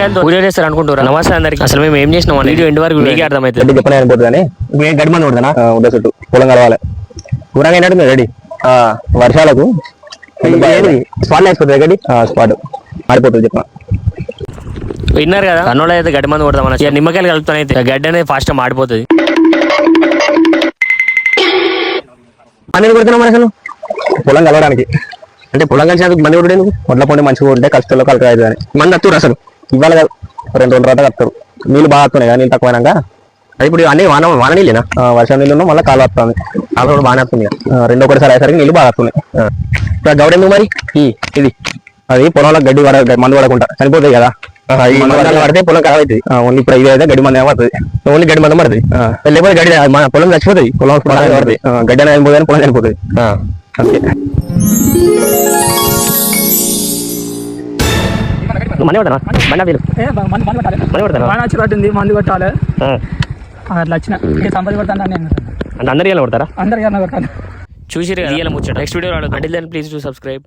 నిమ్మకాయలతో పూజ చేస్తారు అనుకుంటారు నమస్తే అందరికి. అసలు మేము ఏం చేసినాం వీడియో ఎండ్ వరకు మీకే కానీ ఇప్పుడు ఏం మంది కొడతానా? ఉద్ద చుట్టూ? పొలం కలవాలి. కూరగా ఏంటంటే రెడీ వర్షాలకు స్పాట్ వేసిపోతుంది గడ్డి? స్పాట్. చెప్పిన విన్నారు కదా? కన్నోళ్ళు అయితే గడ్డి మంది కొడతాం ఇక నిమ్మకాయలు కలుపుతాను అయితే. గడ్డి అనేది ఫాస్ట్గా మాడిపోతుంది మందిని కొడుతున్నాం అసలు? పొలం కలవడానికి. అంటే పొలం కలిసినందుకు మంది కొట్టేందుకు? ఒడ్ల పండి మంచిగా ఉంటే కష్టంలో కలక అవుతుంది అని. మంది వస్తారు అసలు. ఇవాళ కాదు రెండు రోజుల తర్వాత వస్తారు నీళ్ళు బాగా వస్తున్నాయి కదా నీళ్ళు తక్కువైనాక? అది ఇప్పుడు అన్ని వాన వాన నీళ్ళేనా? వర్షం నీళ్ళు మళ్ళీ కాలు వస్తుంది. కాలు కూడా బాగానే వస్తుంది రెండో ఒకటిసారి అయ్యేసరికి నీళ్ళు బాగా వస్తున్నాయి. ఇప్పుడు గౌడ ఎందుకు మరి? ఈ ఇది. అది పొలంలో గడ్డి పడ మందు పడకుండా. చనిపోతాయి కదా? పడితే పొలం ఖరాబ్ అవుతుంది. ఓన్లీ ఇప్పుడు ఇది అయితే గడ్డి మంది పడుతుంది. ఓన్లీ గడ్డి మంది పడుతుంది? లేకపోతే గడ్డి మన పొలం చచ్చిపోతుంది. పొలం పడుతుంది. గడ్డి అనేది పొలం చనిపోతుంది. అంతే మనీ పడతానా మనీ? వీలు. మనీ పడతానా వచ్చి పట్టింది మందు కొట్టాలి అట్లా వచ్చిన. సంపద కొడతాను నేను. అంటే అందరికీ కొడతారా అందరికీ అన్న కొట్టాలి చూసి రియల్ ముచ్చట. నెక్స్ట్ వీడియో అంటే ప్లీజ్ టు సబ్స్క్రైబ్